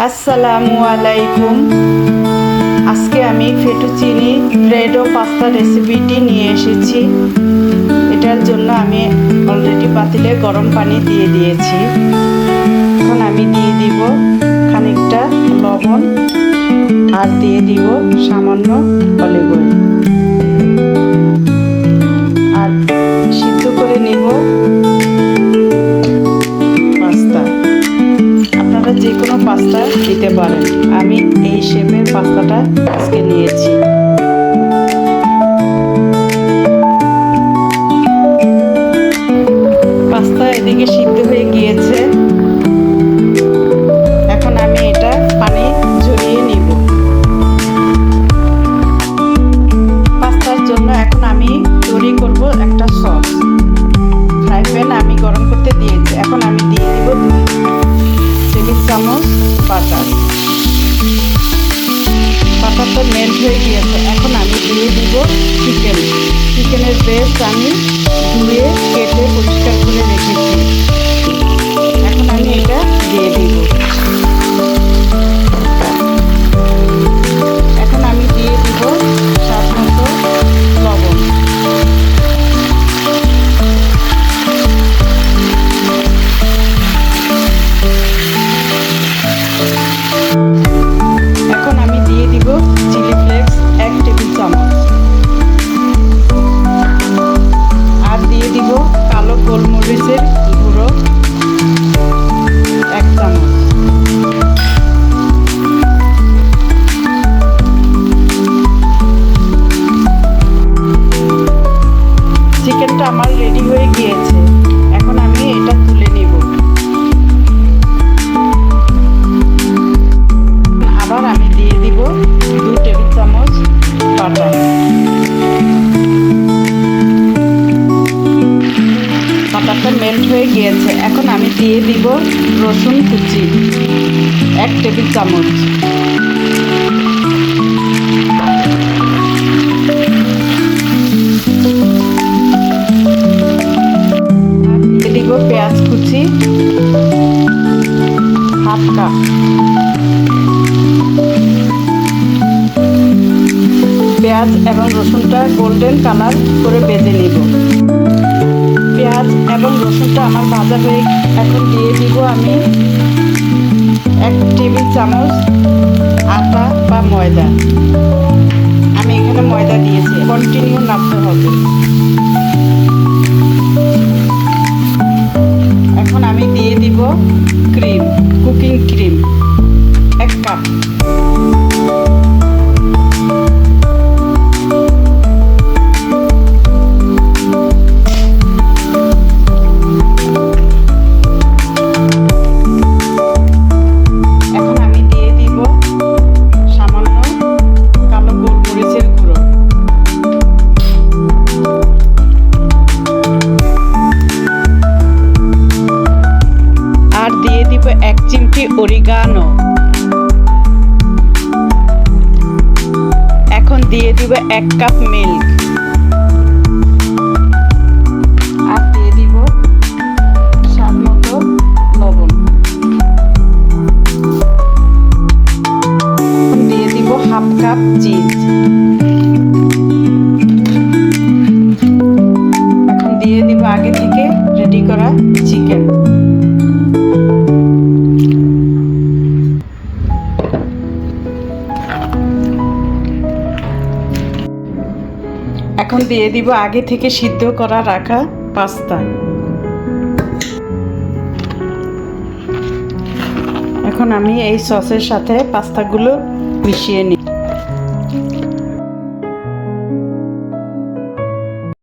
আসসালামু আলাইকুম। আজকে আমি ফেটুচিনি ব্রেড ও পাস্তা রেসিপিটি নিয়ে এসেছি। এটার জন্য আমি অলরেডি পাতিলে গরম পানি দিয়ে দিয়েছি। এখন আমি দিয়ে দিব খানিকটা লবণ আর দিয়ে দিব সামান্য অলিভ আর সিদ্ধ করে নিব আমি এই শেপের পাস্তাটা আজকে নিয়েছি। পাস্তা এদিকে সিদ্ধ হয়ে গিয়েছে। এখন আমি এটা পানি ঝরিয়ে নিব। পাস্তার জন্য এখন আমি তৈরি করব একটা সস। ফ্রাই প্যান আমি গরম করতে দিয়েছি। এখন আমি দিয়ে দিব চামচ বাটার বাটারটা মেল্ট হয়ে গিয়েছে। এখন আমি দিয়ে দিব চিকেন চিকেনের বেস্ট আমি ধুয়ে, কেটে, পরিষ্কার করে রেখেছি। এখন আমি দিয়ে দিব রসুন কুচি, এক টেবিল চামচ। দিয়ে দিব পেঁয়াজ কুচি, হাফ কাপ। পেঁয়াজ এবং রসুনটা গোল্ডেন কালার করে বেজে নিব। পেঁয়াজ এবং রসুনটা আমার ভাজা হয়ে এখন দিয়ে দিব আমি এক টেবিল চামচ আটা বা ময়দা। আমি এখানে ময়দা দিয়েছি কন্টিনিউ নাড়তে হবে। এখন আমি দিয়ে দিব ক্রিম কুকিং ক্রিম এক কাপ এক চিমটি অরিগানো এখন দিয়ে দিব এক কাপ মিল্ক এখন দিয়ে দিব আগে থেকে সিদ্ধ করা রাখা পাস্তা। এখন আমি এই সসের সাথে পাস্তাগুলো মিশিয়ে নিই